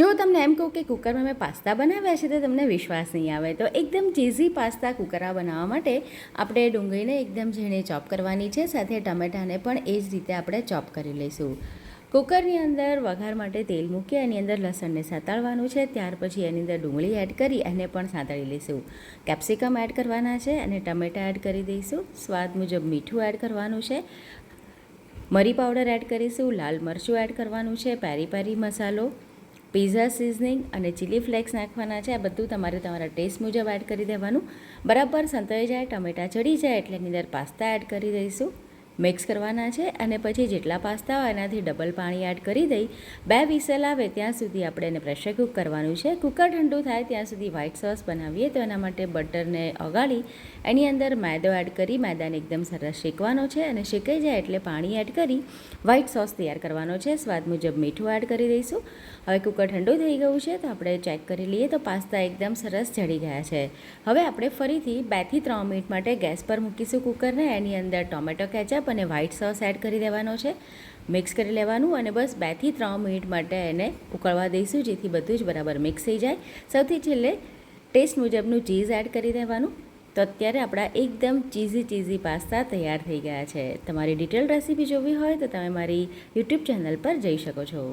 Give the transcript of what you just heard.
જો તમને એમ કહું કે કુકરમાં મેં પાસ્તા બનાવ્યા છે તો તમને વિશ્વાસ નહીં આવે. તો એકદમ ચીઝી પાસ્તા કુકરા બનાવવા માટે આપણે ડુંગળીને એકદમ ઝીણી ચોપ કરવાની છે, સાથે ટમેટાને પણ એ જ રીતે આપણે ચોપ કરી લઈશું. કુકરની અંદર વઘાર માટે તેલ મૂકી એની અંદર લસણને સાતાળવાનું છે, ત્યાર પછી એની અંદર ડુંગળી એડ કરી એને પણ સાંતળી લઈશું. કેપ્સિકમ એડ કરવાના છે અને ટમેટા એડ કરી દઈશું. સ્વાદ મુજબ મીઠું એડ કરવાનું છે. મરી પાવડર એડ કરીશું, લાલ મરચું એડ કરવાનું છે પેરી પેરી મસાલો. પિઝા સિઝનિંગ અને ચીલી ફ્લેક્સ નાખવાના છે. આ બધું તમારે તમારા ટેસ્ટ મુજબ એડ કરી દેવાનું. બરાબર સંતળાઈ જાય, ટમેટાં ચડી જાય એટલે એની અંદર પાસ્તા એડ કરી દઈશું. મિક્સ કરવાના છે અને પછી જેટલા પાસ્તા હોય એનાથી ડબલ પાણી એડ કરી દઈ બે વિસલ આવે ત્યાં સુધી આપણે એને પ્રેશર કુક કરવાનું છે. કુકર ઠંડુ થાય ત્યાં સુધી વ્હાઇટ સોસ બનાવીએ તો એના માટે બટરને ઓગાળી એની અંદર મેદો એડ કરી મેદાને એકદમ સરસ શેકવાનો છે અને શેકાઈ જાય એટલે પાણી એડ કરી વ્હાઇટ સોસ તૈયાર કરવાનો છે. સ્વાદ મુજબ મીઠું એડ કરી દઈશું. હવે કુકર ઠંડુ થઈ ગયું છે તો આપણે ચેક કરી લઈએ તો પાસ્તા એકદમ સરસ ચડી ગયા છે. હવે આપણે ફરીથી બેથી ત્રણ મિનિટ માટે ગેસ પર મૂકીશું કુકરને. એની અંદર ટોમેટો, કેચઅપ અને વ્હાઈટ સોસ એડ કરી દેવાનો છે. મિક્સ કરી લેવાનું અને બસ બેથી ત્રણ મિનિટ માટે એને ઉકળવા દઈશું, જેથી બધું જ બરાબર મિક્સ થઈ જાય. સૌથી છેલ્લે ટેસ્ટ મુજબનું ચીઝ એડ કરી દેવાનું. તો અત્યારે આપણા એકદમ ચીઝી ચીઝી પાસ્તા તૈયાર થઈ ગયા છે. તમારી ડિટેલ રેસીપી જોવી હોય તો તમે મારી યુટ્યુબ ચેનલ પર જઈ શકો છો.